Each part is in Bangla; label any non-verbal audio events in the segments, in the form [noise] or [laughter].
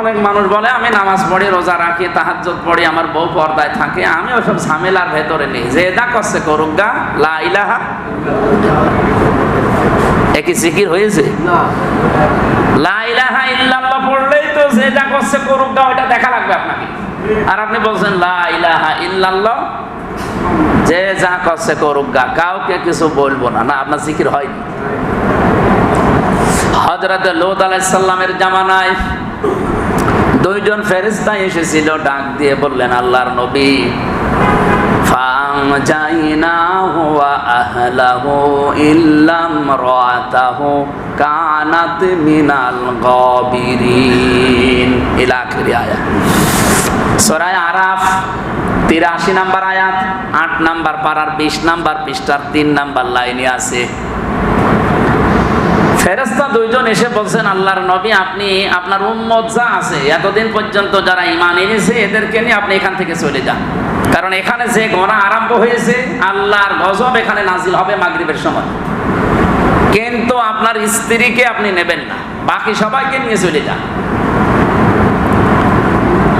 অনেক মানুষ বলে আমি নামাজ পড়ি রোজা রাখি তাহাজ্জুদ পড়ি আমার বউ পর্দায় থাকে আমি ওসব ঝামেলার ভেতরে নেই। যে দা করছে করুক গা লা ইলাহা একই জিকির হয়েছে? লা ইলাহা ইল্লাল্লাহ পড়লেই তো যে করছে করুক গা ওটা দেখা লাগবে আপনাকে। আর আপনি বলছেন লা ইলাহা ইল্লাল্লাহ। যে যা করছে করুক গা কাউকে কিছু বলব না। না আপনার জিকির হয়নি। হজরত লোদ আলাইসাল্লামের জামানায় দুইজন ফেরিস্তা এসেছিল ডাক দিয়ে বললেন আল্লাহর নবী فأنجيناه وأهله إلا امرأته كانت من الغابرين إلى آخر آية সরাই আরাফ তিরাশি নাম্বার আয়াত আট নাম্বার পাড়ার বিশ নাম্বার পৃষ্ঠার তিন নাম্বার লাইনে আছে ফেরেস্তা দুইজন এসে বলছেন, আল্লাহর নবী, আপনি, আপনার উম্মত যা আছে, এতদিন পর্যন্ত যারা ইমান এনেছে, এদেরকে নিয়ে আপনি এখান থেকে চলে যান। কারণ এখানে যে গণা আরম্ভ হয়েছে, আল্লাহর গজব এখানে নাজিল হবে মাগরিবের সময়। কিন্তু আপনার স্ত্রীকে আপনি নেবেন না, বাকি সবাইকে নিয়ে চলে যান।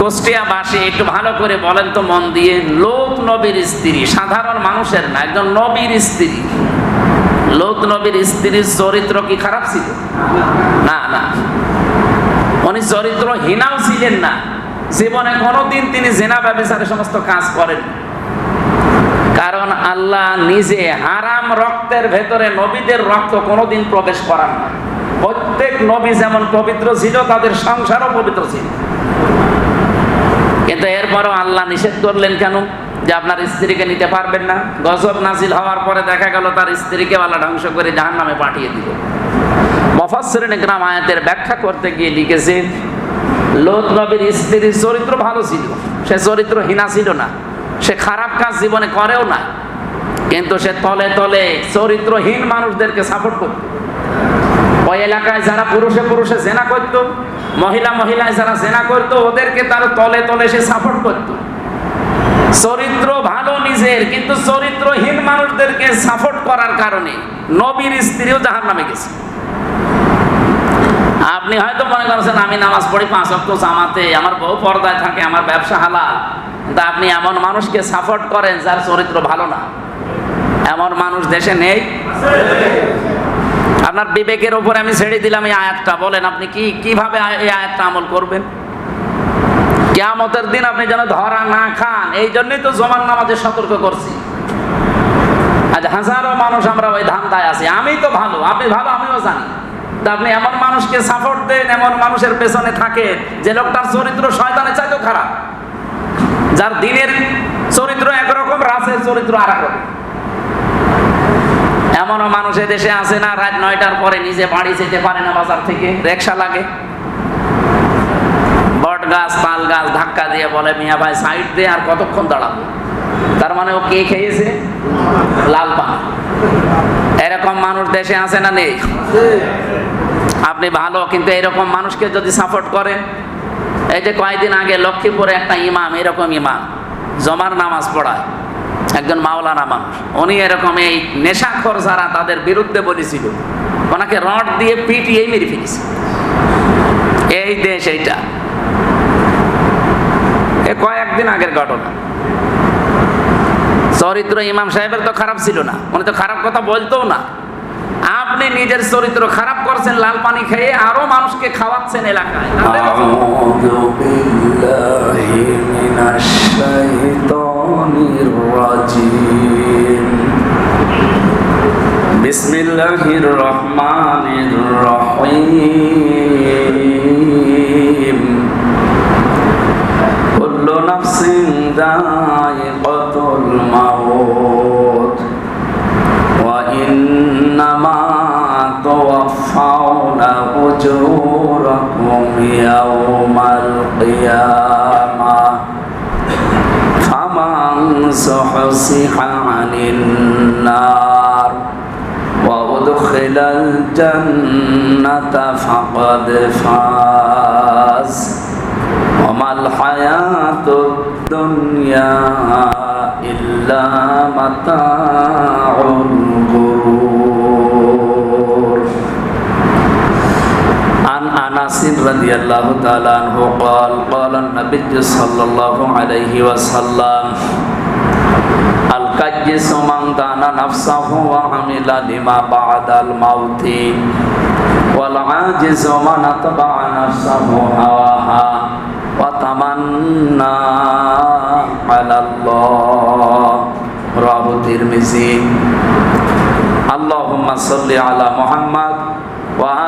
কুষ্টিয়াবাসী, একটু ভালো করে বলেন তো, মন দিয়ে। লোক নবীর স্ত্রী, সাধারণ মানুষের না, একজন নবীর স্ত্রী। লোক নবীর স্ত্রীর চরিত্র কি খারাপ ছিল? না না। উনি চরিত্র হীনাও ছিলেন না। জীবনে কোনোদিন তিনি জেনা ব্যবসারের সমস্ত কাজ করেন। কারণ আল্লাহ নিজে হারাম রক্তের ভেতরে নবীদের রক্ত কোনোদিন প্রবেশ করান না। প্রত্যেক নবী যেমন পবিত্র ছিল, তাদের সংসারও পবিত্র ছিল। কিন্তু এরপরও আল্লাহ নিষেধ করলেন কেন? যে আপনার স্ত্রীকে নিতে পারবেন না, গজব নাজিল হওয়ার পরে দেখা গেল তার স্ত্রীকে আল্লাহ ধ্বংস করে জাহান নামে পাঠিয়ে দিল। মফাসরিন গ্রাম আয়াতের ব্যাখ্যা করতে গিয়ে লিখেছে লোক নবীর স্ত্রীর চরিত্র ভালো ছিল, সে চরিত্র হীনা ছিল না, সে খারাপ কাজ জীবনে করেও না, কিন্তু সে তলে তলে চরিত্রহীন মানুষদেরকে সাপোর্ট করত। ওই এলাকায় যারা পুরুষে পুরুষে জেনা করত, মহিলা মহিলায় যারা জেনা করত, ওদেরকে তার তলে তলে সে সাপোর্ট করত। চরিত্র ভালো নিজের, কিন্তু চরিত্রহীন মানুষদেরকে সাপোর্ট করার কারণে নবীর স্ত্রীও জাহার নামে গেছে। আপনি হয়তো মনে করছেন, আমি নামাজ পড়ি পাঁচ অক্ট জামাতে, আমার বউ পর্দায় থাকে, আমার ব্যবসা হালাল। কিন্তু আপনি এমন মানুষকে সাপোর্ট করেন যার চরিত্র ভালো না। এমন মানুষ দেশে নেই। আপনার বিবেকের উপরে আমি ছেড়ে দিলাম এই আয়াতটা। বলেন, আপনি কি, কীভাবে এই আয়াতটা আমল করবেন? কেয়ামতের দিন আপনি যেন ধরা না খান। এই জন্যই তো জমান নামাজে সতর্ক করছি। আজ হাজারো মানুষ আমরা ওই ধান্দায় আছি। আমি তো ভালো, আপনি ভালো, আমিও জানি। তা আপনি এমন মানুষকে সাপোর্ট দেন, এমন মানুষের পেছনে থাকেন, যে লোকটার চরিত্র শয়তানে চাইতেও খারাপ। যার দিনের চরিত্র একরকম, রাসের চরিত্র আর রকম এমনও মানুষ দেশে আসে না, রাত নয়টার পরে নিজে বাড়ি যেতে পারে না বাজার থেকে, রিক্সা লাগে। বট গাছ তাল গাছ ধাক্কা দিয়ে বলে, মিয়া ভাই, সাইড দিয়ে আর কতক্ষণ দাঁড়াবো? তার মানে ও কে খেয়েছে? লাল পান। এরকম মানুষ দেশে আছে না নেই? আপনি ভালো, কিন্তু এরকম মানুষকে যদি সাপোর্ট করেন, এই যে কয়েকদিন আগে লক্ষ্মীপুরে একটা ইমাম, এরকম ইমাম, জমার নামাজ পড়ায়, একজন মাওলানা মানুষ। উনি এরকম এই নেশাখর যারা, তাদের বিরুদ্ধে বলেছিল, ওনাকে রড দিয়ে পিটিয়ে মেরে ফেলেছে। এই দেশ এইটা। কয়েকদিন আগের ঘটনা। চরিত্র ইমাম সাহেবের তো খারাপ ছিল না, উনি তো খারাপ কথা বলতো না। আপনি নিজের চরিত্র খারাপ করছেন, লাল পানি খেয়ে আরও মানুষকে খাওয়াচ্ছেন এলাকায়। أجوركم يوم القيامة فمن زحزح عن النار وأدخل الجنة فقد فاز وما الحياة الدنيا إلا متاع الغرور أنس أنس رضي الله تعالى عنه قال قال النبي صلى الله عليه وسلم الكيس من دان نفسه وعمل لما بعد الموت والعاجز من اتبع نفسه هواها وتمنى على الله رواه الترمذي اللهم صل على محمد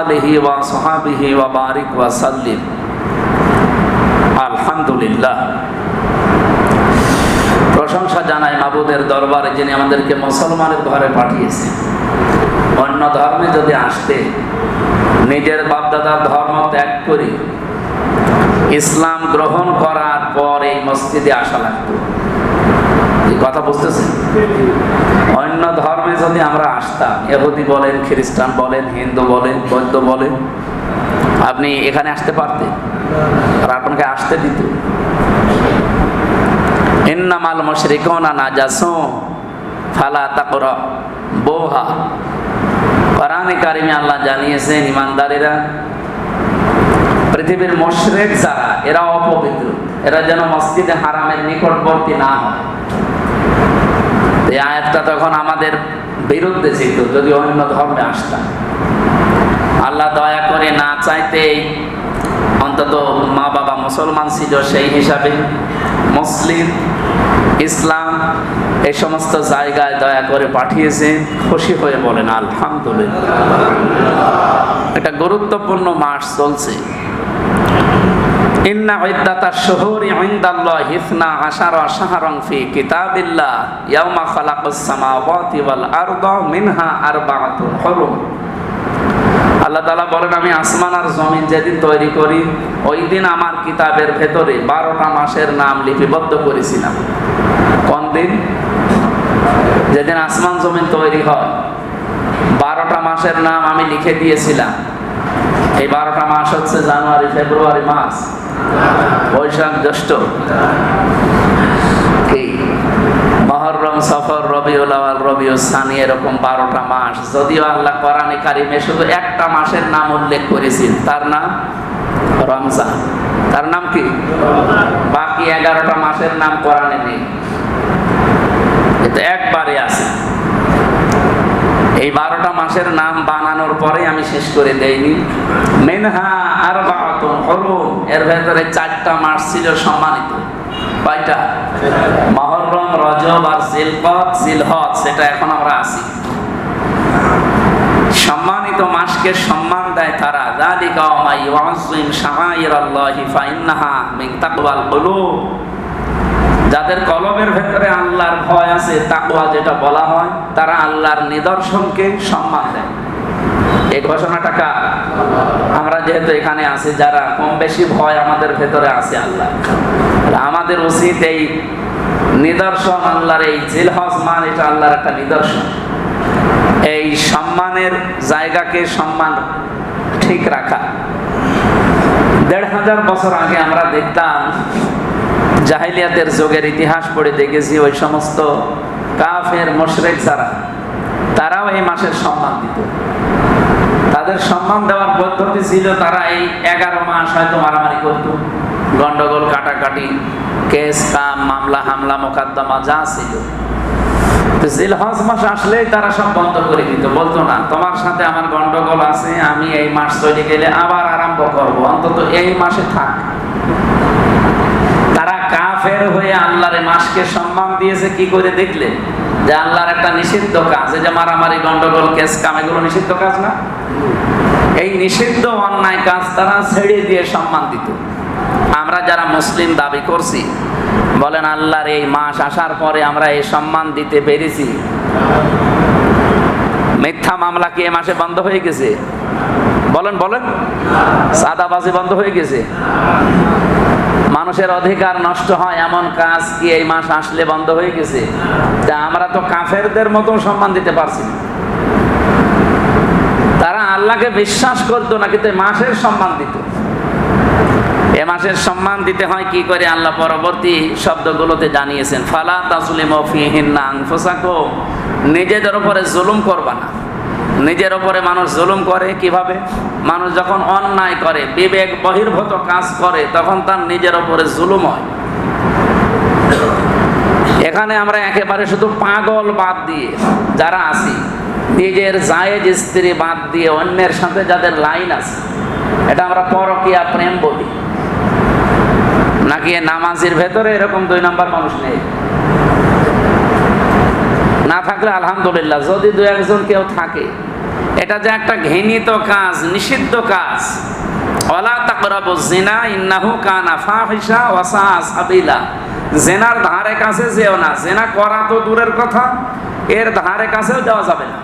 আলহি ওয়া সোহাবিহি ওয়া বারিক ওয়া সাল্লিম। আলহামদুলিল্লাহ। প্রশংসা জানাই মাবুদের দরবারে যিনি আমাদেরকে মুসলমানের ঘরে পাঠিয়েছেন অন্য ধর্মে যদি আসতে, নিজের বাপদাদার ধর্ম ত্যাগ করি ইসলাম গ্রহণ করার পর এই মসজিদে আসা লাগতো। কথা বুঝতেছেন? অন্য ধর্মে যদি আমরা আসতাম এহুদি বলেন, খ্রিস্টান বলেন, হিন্দু বলেন, বৌদ্ধ বলেন, আপনি এখানে আসতে পারতেন, আর আপনাকে আসতে দিত। ইন্নামাল ফালা বোহা। কারিমে আল্লাহ জানিয়েছেন, ইমানদারেরা, পৃথিবীর মুশরিক যারা এরা অপবিত্র। এরা যেন মসজিদে হারামের নিকটবর্তী না হয়। এই আয়াতটা তখন আমাদের বিরুদ্ধে ছিল, যদি অন্য ধর্মে আসতাম। আল্লাহ দয়া করে না চাইতেই অন্তত মা বাবা মুসলমান ছিল সেই হিসাবে। মুসলিম, ইসলাম, এই সমস্ত জায়গায় দয়া করে পাঠিয়েছেন, খুশি হয়ে বলেন, আলহামদুলিল্লাহ। একটা গুরুত্বপূর্ণ মাস চলছে। ইন্না মিনহা আল্লাহ তাআলা বলেন, আমি আসমান আর জমিন যেদিন তৈরি করি ওই দিন আমার কিতাবের ভেতরে বারোটা মাসের নাম লিপিবদ্ধ করেছিলাম। কোন দিন? যেদিন আসমান জমিন তৈরি হয়, বারোটা মাসের নাম আমি লিখে দিয়েছিলাম। এই বারোটা মাস হচ্ছে জানুয়ারি, ফেব্রুয়ারি মাস। বৈশাখ জ্যৈষ্ঠ। যদিও আল্লাহ শুধু একটা মাসের নাম উল্লেখ তার নাম রমজান। তার নাম কি? বাকি এগারোটা মাসের নাম কোরআনে নেই এটা একবারে আছে মাসের নাম বানানোর পরে আমি শেষ করে দেইনি। মেনহা আর এর ভেতরে চারটা মাস ছিল সম্মানিত। কয়টা? মহরম, রজব আর জিলকত, জিলহজ, সেটা এখন আমরা আছি। সম্মানিত মাসকে সম্মান দেয় তারা। যালিকা ওয়া ইউআযিম শাআইরাল্লাহি ফাইন্নাহা মিন তাকওয়াল কুলুব। যাদের কলবের ভেতরে আল্লাহর ভয় আছে, তাকওয়া যেটা বলা হয়, তারা আল্লাহর নিদর্শনকে সম্মান দেয়। এই ঘোষণাটা কার? আমরা যেহেতু এখানে আছি, যারা কম বেশি ভয় আমাদের ভেতরে আছে আল্লাহ। আমাদের উচিত এই নিদর্শন, আল্লাহর এই জিলহজ মান, এটা আল্লাহর একটা নিদর্শন। এই সম্মানের জায়গাকে সম্মান ঠিক রাখা। দেড় হাজার বছর আগে আমরা দেখতাম জাহিলিয়াতের যুগের ইতিহাস পড়ে দেখেছি, ওই সমস্ত কাফের, মোশরেক যারা, তারাও এই মাসের সম্মান দিত। তাদের সম্মান দেওয়ার পদ্ধতি ছিল, তারা এই এগারো মাস হয়তো মারামারি করত। গন্ডগোল, কাটাকাটি, কেস, কাম, মামলা, হামলা, মোকদ্দমা, যা ছিল। জিলহজ মাস আসলেই তারা সব বন্ধ করে দিত। বলতো না, তোমার সাথে আমার গন্ডগোল আছে, আমি এই মাস চলে গেলে আবার আরম্ভ করব। অন্তত এই মাসে থাক। তারা কাফের হয়ে আল্লাহর মাসকে সম্মান দিয়েছে, কি করে দেখলে? যে আল্লাহর একটা নিষিদ্ধ কাজ, এই যে মারামারি, গন্ডগোল, কেস কাম, এগুলো নিষিদ্ধ কাজ না? এই নিষিদ্ধ অন্যায় কাজ তারা ছেড়ে দিয়ে সম্মান দিত। আমরা যারা মুসলিম দাবি করছি, বলেন আল্লাহর এই মাস আসার পরে আমরা এই সম্মান দিতে পেরেছি। মিথ্যা মামলা কি এ মাসে বন্ধ হয়ে গেছে? বলেন বলেন। সাদাবাজি বন্ধ হয়ে গেছে? মানুষের অধিকার নষ্ট হয় এমন কাজ কি এই মাস আসলে বন্ধ হয়ে গেছে? তা আমরা তো কাফেরদের মতো সম্মান দিতে পারছি। তারা আল্লাহকে বিশ্বাস করতো না কিন্তু মাসের সম্মান দিত? এ মাসের সম্মান দিতে হয় কি করে? আল্লাহ পরবর্তী শব্দগুলোতে জানিয়েছেন, ফালা তাসলিম ফিহিন্না নিজেদের উপরে জুলুম করবা না। নিজের ওপরে মানুষ জুলুম করে কীভাবে? মানুষ যখন অন্যায় করে, বিবেক বহির্ভূত কাজ করে, তখন তার নিজের ওপরে জুলুম হয়। এখানে আমরা একেবারে শুধু পাগল বাদ দিয়ে যারা আছি, নিজের জায়েজ স্ত্রী বাদ দিয়ে অন্যের সাথে যাদের লাইন আছে, এটা আমরা পরকিয়া প্রেম বলি। নাকি নামাজির ভেতরে এরকম দুই নাম্বার মানুষ নেই? না থাকলে আলহামদুলিল্লাহ, যদি দু একজন কেউ থাকে এটা যে একটা ঘৃণিত কাজ, নিষিদ্ধ কাজ। ওয়ালা তাকরাবু জিনা ইন্নাহু কানা ফাহিশা ওয়া সাআ সাবিলা। জেনার ধারে কাছে যেও না। জেনা করা তো দূরের কথা, এর ধারে কাছেও যাওয়া যাবে না।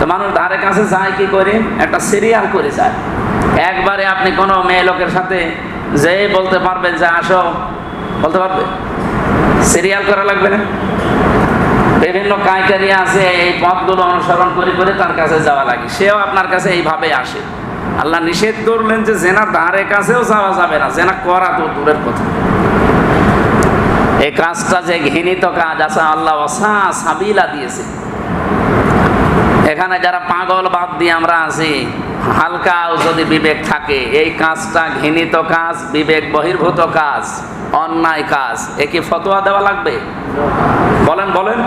তো মানুষ ধারে কাছে যায় কি করে? একটা সিরিয়াল করে যায়। একবারে আপনি কোনো মেয়ে লোকের সাথে যে বলতে পারবেন যে আসো। বলতে পারবে? সিরিয়াল করা লাগবে না? বিভিন্ন ক্রাইটেরিয়া আছে, এই পথগুলো অনুসরণ করে করে তার কাছে যাওয়া লাগে। সেও আপনার কাছে এইভাবে আসে। আল্লাহ নিষেধ করলেন যে জেনার ধারে কাছেও যাওয়া যাবে না, জেনা করা তো দূরের কথা। এই কাজটা যে ঘৃণিত কাজ আছে, আল্লাহ সাবিলা দিয়েছে। এখানে যারা পাগল বাদ দিয়ে আমরা আছি হালকাও যদি বিবেক থাকে, এই কাজটা ঘৃণিত কাজ, বিবেক বহির্ভূত কাজ। অন্যায় কাজ। এ কি ফতোয়া দেওয়া লাগবে? বলেন বলেন।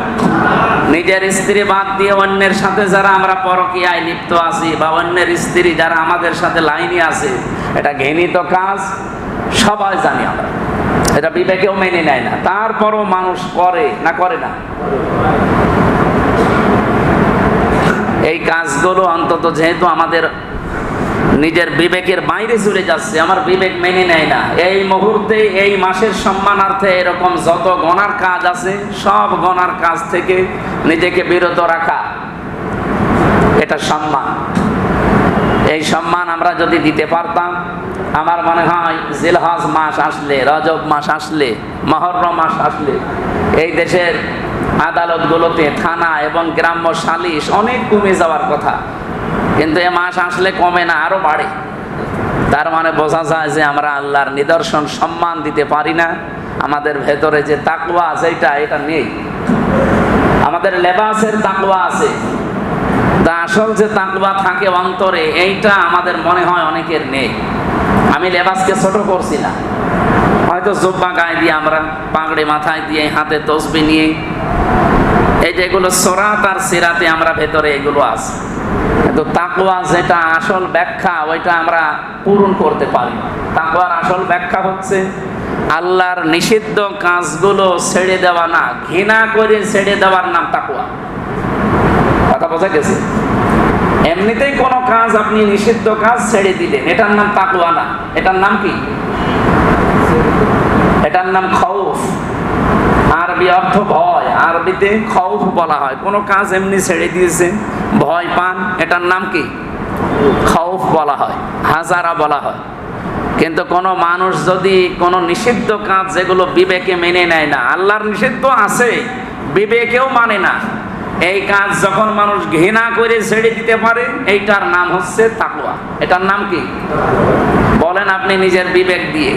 নিজের স্ত্রী বাদ দিয়ে অন্যের সাথে যারা আমরা পরকীয়ায় লিপ্ত আছি বা অন্যের স্ত্রী যারা আমাদের সাথে লাইনে আছে, এটা ঘৃণিত কাজ। সবাই জানি আমরা। এটা বিবেকেও মেনে নেয় না। তারপরও মানুষ করে না করে না। এই কাজগুলো অন্তত যেহেতু আমাদের নিজের বিবেকের বাইরে চলে যাচ্ছে, আমার বিবেক মেনে নেয় না। এই মুহূর্তে, এই মাসের সম্মানার্থে এরকম যত গণার কাজ আছে, সব গণার কাজ থেকে নিজেকে বিরত রাখা, এটা সম্মান। এই সম্মান আমরা যদি দিতে পারতাম, আমার মনে হয় জিলহজ মাস আসলে, রজব মাস আসলে, মহরম মাস আসলে, এই দেশের আদালতগুলোতে থানা এবং গ্রাম্য সালিশ অনেক কমে যাওয়ার কথা। কিন্তু এ মাস আসলে কমে না, আরও বাড়ে। তার মানে বোঝা যায় যে আমরা আল্লাহর নিদর্শন, সম্মান দিতে পারি না। আমাদের ভেতরে যে তাকুয়া আছে, এটা এটা নেই। আমাদের লেবাসের তাকুয়া আছে। তা আসল যে তাকবা থাকে অন্তরে, এইটা আমাদের মনে হয় অনেকের নেই। আমি লেবাসকে ছোট করছি না। হয়তো জোব্বা গায়ে দিয়ে আমরা, পাগড়ি মাথায় দিয়ে, হাতে তসবি নিয়ে, এই যেগুলো সরাত আর সিরাতে আমরা ভেতরে এগুলো আছে। কিন্তু তাকওয়া যেটা আসল ব্যাখ্যা, ওইটা আমরা পূরণ করতে পারি না। তাকওয়ার আসল ব্যাখ্যা হচ্ছে, আল্লাহর নিষিদ্ধ কাজগুলো ছেড়ে দেওয়া না, ঘৃণা করে ছেড়ে দেওয়ার নাম তাকওয়া। কথা বোঝা গেছে? এমনিতেই কোনো কাজ আপনি নিষিদ্ধ কাজ ছেড়ে দিলেন, এটার নাম তাকুয়া না। এটার নাম কি? এটার নাম খৌফ। আরবি অর্থ ভয়। আরবিতে খৌফ বলা হয়। কোনো কাজ এমনি ছেড়ে দিয়েছে ভয় পান, এটার নাম কি? খৌফ বলা হয়, হাজারা বলা হয়। কিন্তু কোনো মানুষ যদি কোনো নিষিদ্ধ কাজ যেগুলো বিবেকে মেনে নেয় না, আল্লাহর নিষিদ্ধ আছে, বিবেকেও মানে না। এই কাজ যখন মানুষ ঘৃণা করে ছেড়ে দিতে পারে, এইটার নাম হচ্ছে তাকুয়া এটার নাম কি? বলেন আপনি নিজের বিবেক দিয়ে।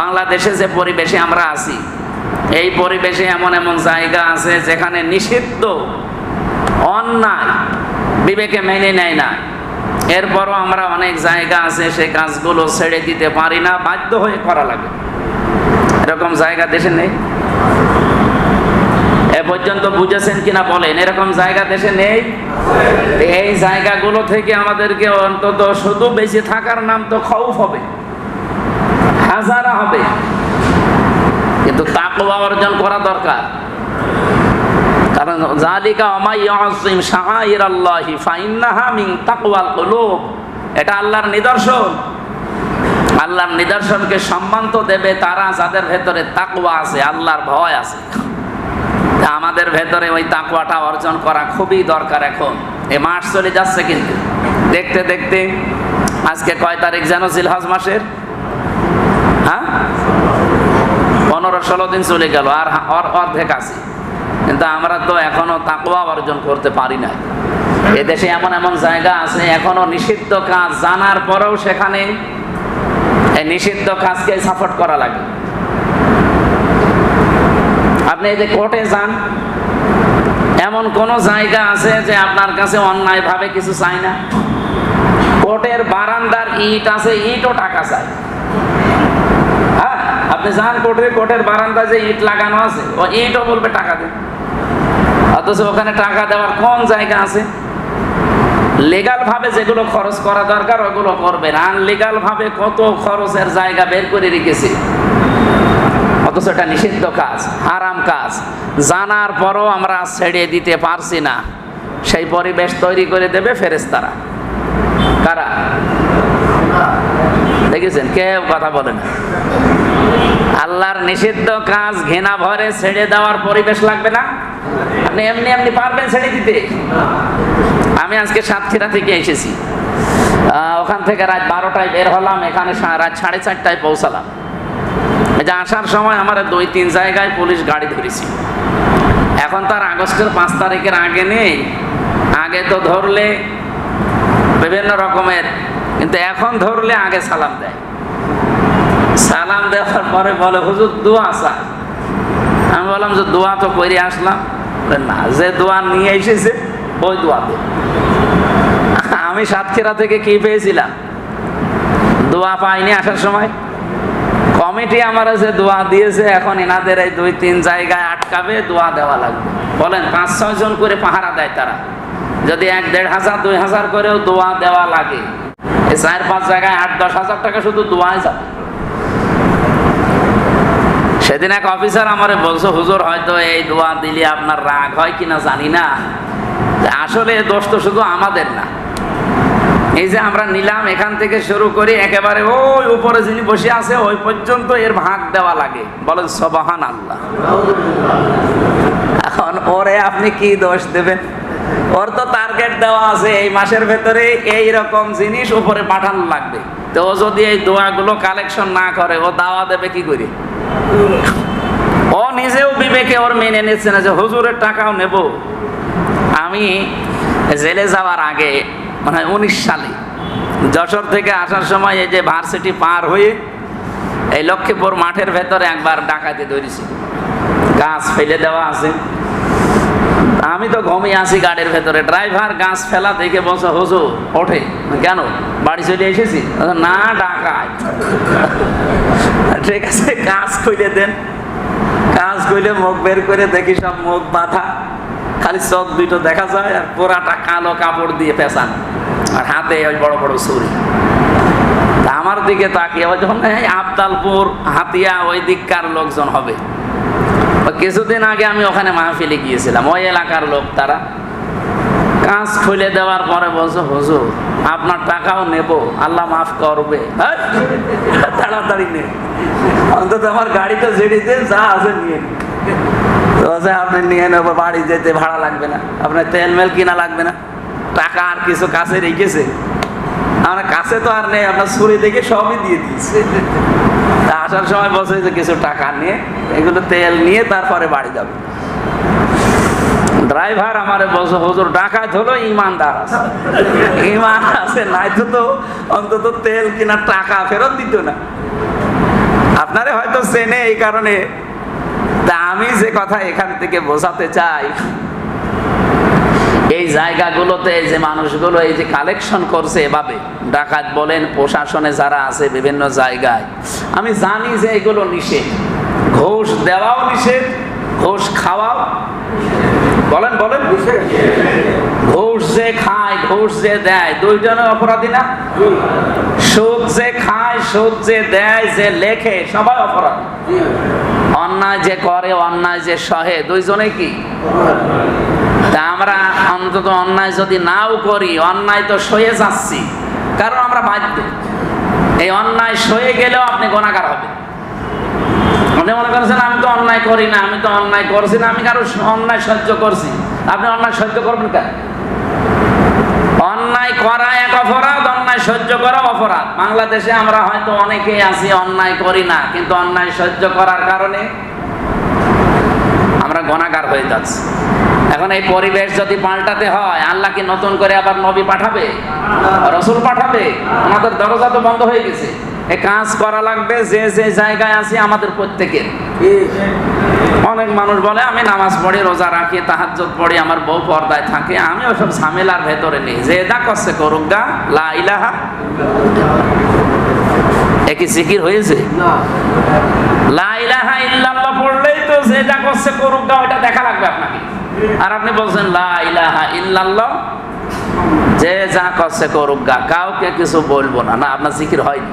বাংলাদেশে যে পরিবেশে আমরা আছি এই পরিবেশে এমন এমন জায়গা আছে যেখানে নিষিদ্ধ, অন্যায়, বিবেকে মেনে নেয় না। এরপরও আমরা অনেক জায়গা আছে, সে কাজগুলো ছেড়ে দিতে পারি না, বাধ্য হয়ে করা লাগে। এরকম জায়গা দেশে নেই? এ পর্যন্ত বুঝেছেন কিনা বলেন, এরকম জায়গা দেশে নেই? এই জায়গাগুলো থেকে আমাদেরকে অন্তত শুধু বেঁচে থাকার নাম তো খৌফ হবে, হাজারা হবে। কিন্তু তাকওয়া অর্জন করা দরকার। কারণ জালিকা অমাইয়াসিম শাআইর আল্লাহি ফাইন্নাহা মিন তাকওয়াল কুলুব। এটা আল্লাহর নিদর্শন। আল্লাহর নিদর্শনকে সম্মান তো দেবে তারা যাদের ভেতরে তাকওয়া আছে, আল্লাহর ভয় আছে। আমাদের ভেতরে ওই তাকুয়াটা অর্জন করা খুবই দরকার এখন। এ মাস চলে যাচ্ছে কিন্তু। দেখতে দেখতে আজকে কয় তারিখ যেন জিলহজ মাসের? হ্যাঁ? পনেরো ষোলো দিন চলে গেল, আর অর- অর্ধেক আছে। কিন্তু আমরা তো এখনও তাকুয়া অর্জন করতে পারি না এদেশে এমন এমন জায়গা আছে, এখনও নিষিদ্ধ কাজ জানার পরেও সেখানে এই নিষিদ্ধ কাজকে সাপোর্ট করা লাগে। আপনি এই যে কোর্টে যান, এমন কোন জায়গা আছে যে আপনার কাছে অন্যায় ভাবে কিছু চাই না? কোর্টের বারান্দার ইট আছে, ইটও টাকা চাই হ্যাঁ আপনি যান কোর্টে কোর্টের বারান্দা যে ইট লাগানো আছে, ও ইটও বলবে টাকা দেন অথচ ওখানে টাকা দেওয়ার কোন জায়গা আছে? লিগাল ভাবে যেগুলো খরচ করা দরকার, ওগুলো করবেন আনলিগাল ভাবে কত খরচের জায়গা বের করে রেখেছে। অথচ এটা নিষিদ্ধ কাজ, হারাম কাজ। জানার পরও আমরা ছেড়ে দিতে পারছি না। সেই পরিবেশ তৈরি করে দেবে ফেরেস্তারা কারা? দেখেছেন? কেউ কথা বলে না। আল্লাহর নিষিদ্ধ কাজ ঘৃণা ভরে ছেড়ে দেওয়ার পরিবেশ লাগবে না? আপনি এমনি এমনি পারবেন ছেড়ে দিতে। আমি আজকে সাতক্ষীরা থেকে এসেছি। ওখান থেকে রাত বারোটায় বের হলাম, এখানে রাত সাড়ে চারটায় পৌঁছালাম। যে আসার সময় আমার দুই তিন জায়গায় পুলিশ গাড়ি ধরেছি। এখন তার আগস্টের পাঁচ তারিখের আগে নেই। আগে তো ধরলে বিভিন্ন রকমের, কিন্তু এখন ধরলে আগে সালাম দেয়। সালাম দেওয়ার পরে বলে, হুজুর, দোয়া চাই আমি বললাম যে, দোয়া তো করে আসলাম। না, যে দোয়া নিয়ে এসেছে, ওই দোয়া দে। আমি সাতক্ষীরা থেকে কি পেয়েছিলাম? দোয়া পাইনি আসার সময়। কমিটি আমার যে দোয়া দিয়েছে, এখন এনাদের এই দুই তিন জায়গায় আটকাবে, দোয়া দেওয়া লাগবে। বলেন, পাঁচ, ছয় জন করে পাহারা দেয় তারা। যদি এক, দেড় হাজার, দুই হাজার করেও দোয়া দেওয়া লাগে চার, পাঁচ জায়গায় আট, দশ হাজার টাকা শুধু দোয়ায় যাবে। সেদিন এক অফিসার আমারে বলছো, হুজুর, হয়তো এই দোয়া দিলে আপনার রাগ হয় কিনা জানি না। আসলে দোষ তো শুধু আমাদের না। এই যে আমরা নিলাম, এখান থেকে শুরু করি, একেবারে ওই উপরে যিনি বসে আছে, ওই পর্যন্ত এর ভাগ দেওয়া লাগে। বলেন সবাহান আল্লাহ এখন ওরে আপনি কি দোষ দেবেন? ওর তো টার্গেট দেওয়া আছে, এই মাসের ভেতরে এই রকম জিনিস উপরে পাঠানো লাগবে। তো ও যদি এই দোয়াগুলো কালেকশন না করে, ও দাওয়া দেবে কি করে? ও নিজেও বিবেকে ওর মেনে নিচ্ছে না যে, হুজুরের টাকাও নেব। আমি জেলে যাওয়ার আগে মানে উনিশ সালে, যশোর থেকে আসার সময় এই যে ভার্সিটি পার হয়ে এই লক্ষ্মীপুর মাঠের ভেতরে একবার ডাকাতি ধরেছি। গাছ ফেলে দেওয়া আছে। আমি তো ঘুমিয়ে আছি গাড়ির ভেতরে। ড্রাইভার গাছ ফেলা দেখে বসে হুজুর, ওঠে। কেন? বাড়ি চলে এসেছি? না ডাকায় [laughs] ঠিক আছে, কাজ খুলে দেন। কাজ খুলে মুখ বের করে দেখি সব মুখ বাঁধা। খালি চোখ দুটো দেখা যায় আর পোড়াটা কালো কাপড় দিয়ে পেঁচান। আর হাতে ওই বড় বড় তা আমার দিকে তাকিয়ে যখন আবদালপুর, হাতিয়া, ওই দিককার লোকজন হবে। কিছুদিন আগে আমি ওখানে মাহফিলে গিয়েছিলাম, ওই এলাকার লোক তারা। কাজ খুলে দেওয়ার পরে বলছো, হুজুর, আপনার টাকাও নেব, আল্লাহ মাফ করবে। হ্যাঁ? তাড়াতাড়ি নে। অন্তত আমার যা আছে নিয়ে আপনি নিয়ে বাড়ি যেতে ভাড়া লাগবে না। আপনার তেল মেল কিনা লাগবে না। টাকা আর কিছু কাছে রেখেছে। আমার কাছে তো আর নেই, আপনার ছুরি দেখে সবই দিয়ে দিয়েছে। আসার সময় বলছে যে কিছু টাকা নিয়ে, এগুলো তেল নিয়ে তারপরে বাড়ি যাবে। ড্রাইভার আমার বলছে, হুজুর, ডাকাত হলো ইমানদার আছে। ইমান আছে, নাই তো অন্তত তেল কিনা টাকা ফেরত দিত না। আপনারে হয়তো চেনে এই কারণে। তা আমি যে কথা এখান থেকে বোঝাতে চাই, এই জায়গাগুলোতে যে মানুষগুলো এই যে কালেকশন করছে এভাবে, ডাকাত বলেন, প্রশাসনে যারা আছে বিভিন্ন জায়গায়, আমি জানি যে এগুলো নিষেধ। ঘোষ দেওয়াও নিষেধ, ঘোষ খাওয়াও, বলেন বলেন। ঘুষ যে খায় ঘুষ যে দেয় অপরাধী না? সুদ যে খায় সুদ যে দেয় যে লেখে সবাই অপরাধী। অন্যায় যে করে অন্যায় যে সহে দুইজনে কি? তা আমরা অন্তত অন্যায় যদি নাও করি অন্যায় তো সয়ে যাচ্ছি। কারণ আমরা বাধ্য। এই অন্যায় সয়ে গেলেও আপনি গোনাগার হবে আপনি মনে করেছেন আমি তো অন্যায় করি না আমি তো অন্যায় করছি না আমি কারও অন্যায় সহ্য করছি। আপনি অন্যায় সহ্য করবেন কেন? অন্যায় করা এক অপরাধ, অন্যায় সহ্য করা অপরাধ। বাংলাদেশে আমরা হয়তো অনেকেই আছি, অন্যায় করি না, কিন্তু অন্যায় সহ্য করার কারণে আমরা গণাগার হয়ে যাচ্ছি। এখন এই পরিবেশ যদি পাল্টাতে হয়, আল্লাহ কি নতুন করে আবার নবী পাঠাবে? রসুল পাঠাবে? আমাদের দরজা তো বন্ধ হয়ে গেছে। এ কাজ করা লাগবে, যে যে জায়গায় আছি, আমাদের প্রত্যেকের। অনেক মানুষ বলে আমি নামাজ পড়ি রোজা রাখি তাহাজ্জুদ পড়ি আমার বউ পর্দায় থাকে আমি ওসব ঝামেলার ভেতরে নেই। যে যা করছে করুক গা লা ইলাহা একই জিকির হয়েছে? লা ইলাহা ইল্লাল্লাহ পড়লেই তো যেটা করছে করুক গা ওটা দেখা লাগবে আপনাকে। আর আপনি বলছেন লা ইলাহা ইল্লাল্লাহ। যে যা করছে করুক গা কাউকে কিছু বলব না। না আপনার জিকির হয়নি।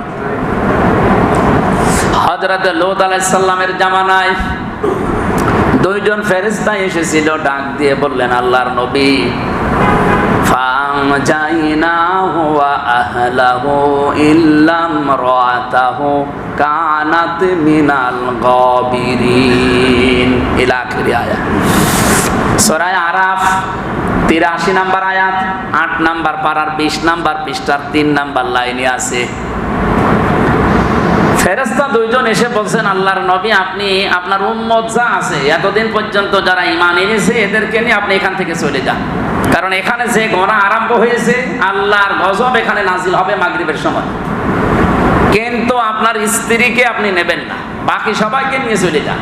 হজরত লোদ আলাইসাল্লামের জামানায় দুইজন ফেরেস্তা এসেছিল ডাক দিয়ে বললেন আল্লাহর নবী فأنجيناه وأهله إلا امرأته كانت من الغابرين إلى آخر آية সরাই আরাফ তিরাশি নাম্বার আয়াত আট নাম্বার পাড়ার বিশ নাম্বার পৃষ্ঠার তিন নাম্বার লাইনে আছে ফেরেস্তা দুইজন এসে বলছেন, আল্লাহর নবী, আপনি, আপনার উম্মত যা আছে, এতদিন পর্যন্ত যারা ইমান এনেছে, এদেরকে নিয়ে আপনি এখান থেকে চলে যান। কারণ এখানে যে গণা আরম্ভ হয়েছে, আল্লাহর গজব এখানে নাজিল হবে মাগরিবের সময়। কিন্তু আপনার স্ত্রীকে আপনি নেবেন না, বাকি সবাইকে নিয়ে চলে যান।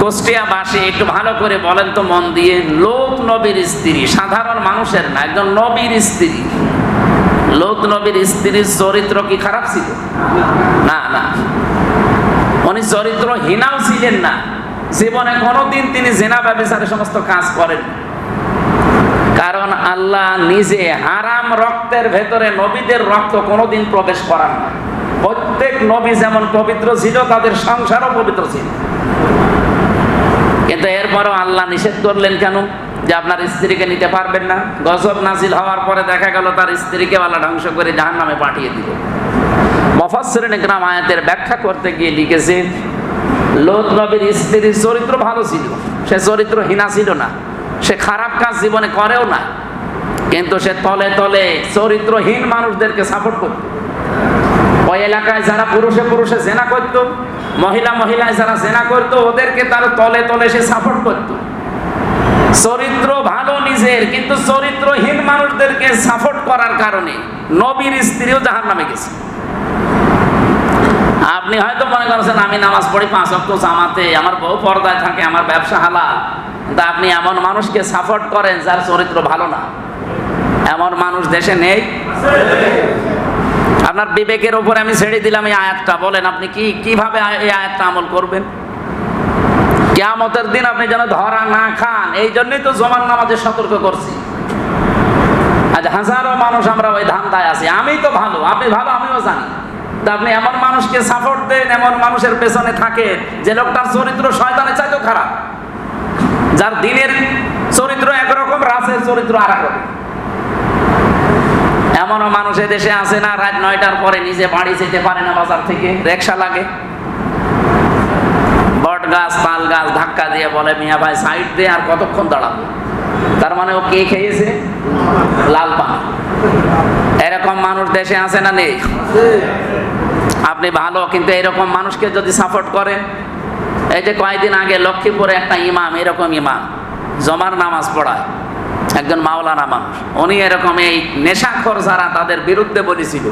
কুষ্টিয়াবাসী, একটু ভালো করে বলেন তো, মন দিয়ে। লোক নবীর স্ত্রী, সাধারণ মানুষের না, একজন নবীর স্ত্রী। লোক নবীর স্ত্রীর চরিত্র কি খারাপ ছিল? না না। উনি চরিত্র হীনাও ছিলেন না। জীবনে কোনোদিন তিনি জেনা ব্যবসারের সমস্ত কাজ করেন কারণ আল্লাহ নিজে হারাম রক্তের ভেতরে নবীদের রক্ত কোনোদিন প্রবেশ করান না। প্রত্যেক নবী যেমন পবিত্র ছিল, তাদের সংসারও পবিত্র ছিল। কিন্তু এরপরও আল্লাহ নিষেধ করলেন কেন? যে আপনার স্ত্রীকে নিতে পারবেন না। গজব নাজিল হওয়ার পরে দেখা গেল তার স্ত্রীকে আল্লাহ ধ্বংস করে জাহান নামে পাঠিয়ে দিল। মফাসরিন একরাম আয়াতের ব্যাখ্যা করতে গিয়ে লিখেছে লোক নবীর স্ত্রীর চরিত্র ভালো ছিল, সে চরিত্র হীনা ছিল না, সে খারাপ কাজ জীবনে করেও না, কিন্তু সে তলে তলে চরিত্রহীন মানুষদেরকে সাপোর্ট করত। ওই এলাকায় যারা পুরুষে পুরুষে জেনা করত, মহিলা মহিলায় যারা জেনা করত, ওদেরকে তার তলে তলে সে সাপোর্ট করত। চরিত্র ভালো নিজের, কিন্তু চরিত্রহীন মানুষদেরকে সাপোর্ট করার কারণে নবীর স্ত্রীও জাহান নামে গেছে। আপনি হয়তো মনে করছেন, আমি নামাজ পড়ি পাঁচ অক্ট জামাতে, আমার বউ পর্দায় থাকে, আমার ব্যবসা হালাল। কিন্তু আপনি এমন মানুষকে সাপোর্ট করেন যার চরিত্র ভালো না। এমন মানুষ দেশে নেই। আপনার বিবেকের উপরে আমি ছেড়ে দিলাম এই আয়াতটা। বলেন, আপনি কি, কীভাবে এই আয়াতটা আমল করবেন? কেয়ামতের দিন আপনি যেন ধরা না খান। এই জন্যই তো জমান নামাজে সতর্ক করছি। আজ হাজারো মানুষ আমরা ওই ধান্দায় আছি। আমি তো ভালো, আপনি ভালো, আমিও জানি। তা আপনি এমন মানুষকে সাপোর্ট দেন, এমন মানুষের পেছনে থাকেন, যে লোকটার চরিত্র শয়তানের চাইতেও খারাপ। যার দিনের চরিত্র একরকম রাসের চরিত্র আর রকম এমনও মানুষ দেশে আছে না, রাত নয়টার পরে নিজে বাড়ি যেতে পারে না বাজার থেকে, রিক্সা লাগে। বট গাছ, তাল গাছ ধাক্কা দিয়ে বলে, মিয়া ভাই, সাইড দিয়ে আর কতক্ষণ দাঁড়াবো? তার মানে ও কে খেয়েছে? লাল পান। এরকম মানুষ দেশে আছে না নেই? আপনি ভালো, কিন্তু এরকম মানুষকে যদি সাপোর্ট করেন, এই যে কয়েকদিন আগে লক্ষ্মীপুরে একটা ইমাম, এরকম ইমাম, জমার নামাজ পড়ায়, একজন মাওলানা মানুষ, উনি এরকম এই নেশাখর যারা, তাদের বিরুদ্ধে বলেছিল,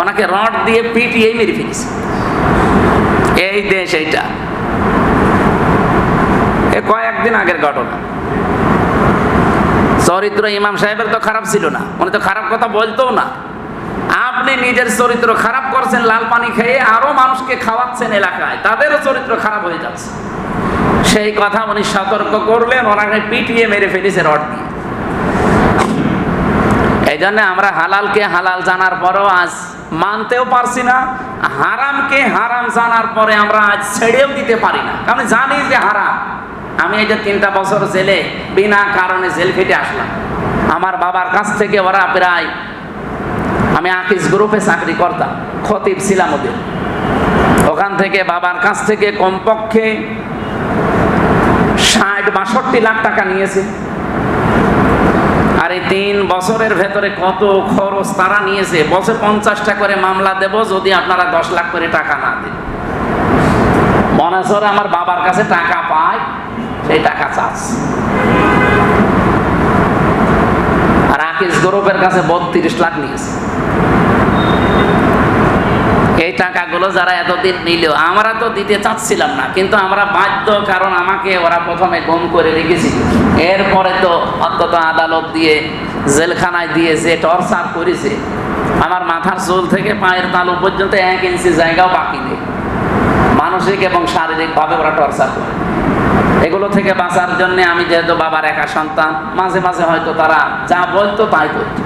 ওনাকে রড দিয়ে পিটিয়ে মেরে ফেলেছে। এই দেশ এইটা। কয়েকদিন আগের ঘটনা। চরিত্র ইমাম সাহেবের তো খারাপ ছিল না, উনি তো খারাপ কথা বলতো না। আপনি নিজের চরিত্র খারাপ করছেন, লাল পানি খেয়ে আরও মানুষকে খাওয়াচ্ছেন এলাকায়, তাদেরও চরিত্র খারাপ হয়ে যাচ্ছে। সেই কথা উনি সতর্ক করলেন ওনাকে পিটিয়ে মেরে ফেলেছে রড দিয়ে। এই জন্য আমরা হালালকে হালাল জানার পরও আজ মানতেও পারছি না, হারামকে হারাম জানার পরে আমরা আজ ছেড়েও দিতে পারি না। কারণ জানি যে হারাম। আমি এই যে তিনটা বছর জেলে, বিনা কারণে জেল খেটে আসলাম। আমার বাবার কাছ থেকে ওরা প্রায়, আমি আকিস গ্রুপে চাকরি করতাম, খতিব ছিলাম ওদের। ওখান থেকে বাবার কাছ থেকে কমপক্ষে ষাট, বাষট্টি লাখ টাকা নিয়েছে। আর এই তিন বছরের ভেতরে কত খরচ তারা নিয়েছে, বছর পঞ্চাশটা করে মামলা দেব যদি আপনারা দশ লাখ করে টাকা না দেন। মনে আমার বাবার কাছে টাকা পায়। সেই টাকা গ্রুপের কাছে বত্রিশ লাখ নিয়েছে। টাকাগুলো যারা এতদিন নিল, আমরা তো দিতে চাচ্ছিলাম না, কিন্তু আমরা বাধ্য কারণ আমাকে ওরা প্রথমে গম করে এরপরে তো অন্তত আদালত দিয়ে, জেলখানায় দিয়ে যে টর্চার করেছে, আমার মাথার চুল থেকে পায়ের তালু পর্যন্ত এক ইঞ্চি জায়গাও বাকি নেই। মানসিক এবং শারীরিকভাবে ওরা টর্চার করে। এগুলো থেকে বাঁচার জন্য আমি যেহেতু বাবার একা সন্তান, মাঝে মাঝে হয়তো তারা যা বলতো তাই করতো।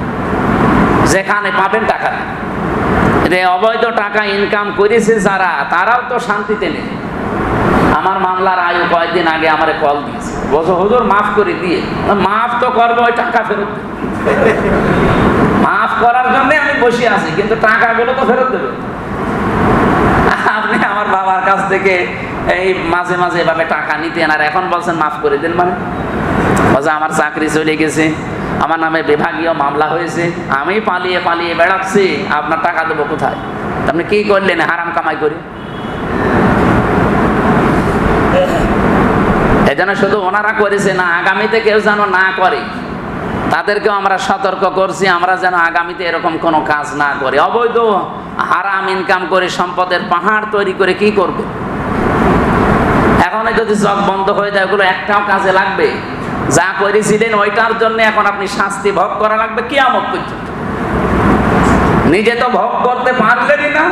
যেখানে পাবেন টাকা রে অবৈধ টাকা ইনকাম করেছে যারা, তারাও তো শান্তিতে নেই। আমার মামলার আয়ু কয়েকদিন আগে আমার কল দিয়েছে। বলছো, হুজুর, মাফ করে দিয়ে। মাফ তো করব, ওই টাকা ফেরত মাফ করার জন্য আমি বসে আছি, কিন্তু টাকাগুলো তো ফেরত দেবে। আপনি আমার বাবার কাছ থেকে এই মাঝে মাঝে এভাবে টাকা নিতেন আর এখন বলছেন মাফ করে দেন মানে। বলছে আমার চাকরি চলে গেছে, আমার নামে বিভাগীয় মামলা হয়েছে, আমি পালিয়ে পালিয়ে বেড়াচ্ছি, আপনার টাকা দেবো কোথায়? আপনি কি করলেন হারাম কামাই করে? এজন্য শুধু ওনারা করেছে না, আগামীতে কেউ যেন না করে। তাদেরকেও আমরা সতর্ক করছি, আমরা যেন আগামীতে এরকম কোনো কাজ না করি। অবৈধ হারাম ইনকাম করে সম্পদের পাহাড় তৈরি করে কি করবে? এখন যদি চক বন্ধ হয়ে যায় ওগুলো একটাও কাজে লাগবে? যা করেছিলেন ওইটার জন্য এখন আপনি শাস্তি ভোগ করা লাগবে কিয়ামত পর্যন্ত। নিজে তো ভোগ করতে পারলেনই না।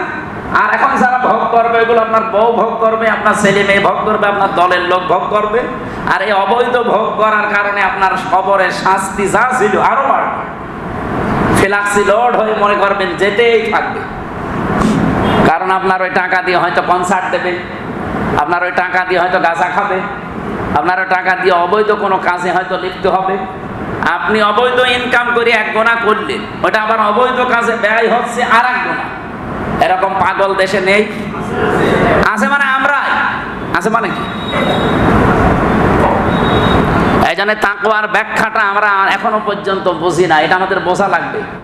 আর এখন যারা ভোগ করবে, এগুলো আপনার বউ ভোগ করবে, আপনার ছেলে মেয়ে ভোগ করবে, আপনার দলের লোক ভোগ করবে। আর এই অবৈধ ভোগ করার কারণে আপনার খবরের শাস্তি যা ছিল আরও বাড়বে। ফিলাক্সি লোড হয়ে মনে করবেন যেতেই থাকবে। কারণ আপনার ওই টাকা দিয়ে হয়তো কনসার্ট দেবে। আপনার ওই টাকা দিয়ে হয়তো গাঁজা খাবে, আপনার ওই টাকা দিয়ে অবৈধ কোনো কাজে হয়তো লিপ্ত হবে। আপনি অবৈধ ইনকাম করে এক গোনা করলেন, ওটা আবার অবৈধ কাজে ব্যয় হচ্ছে আর এক গোনা। এরকম পাগল দেশে নেই? আছে মানে আমরা আছে মানে কি? এই জন্য তাকুয়ার ব্যাখ্যাটা আমরা এখনও পর্যন্ত বুঝি না, এটা আমাদের বোঝা লাগবে।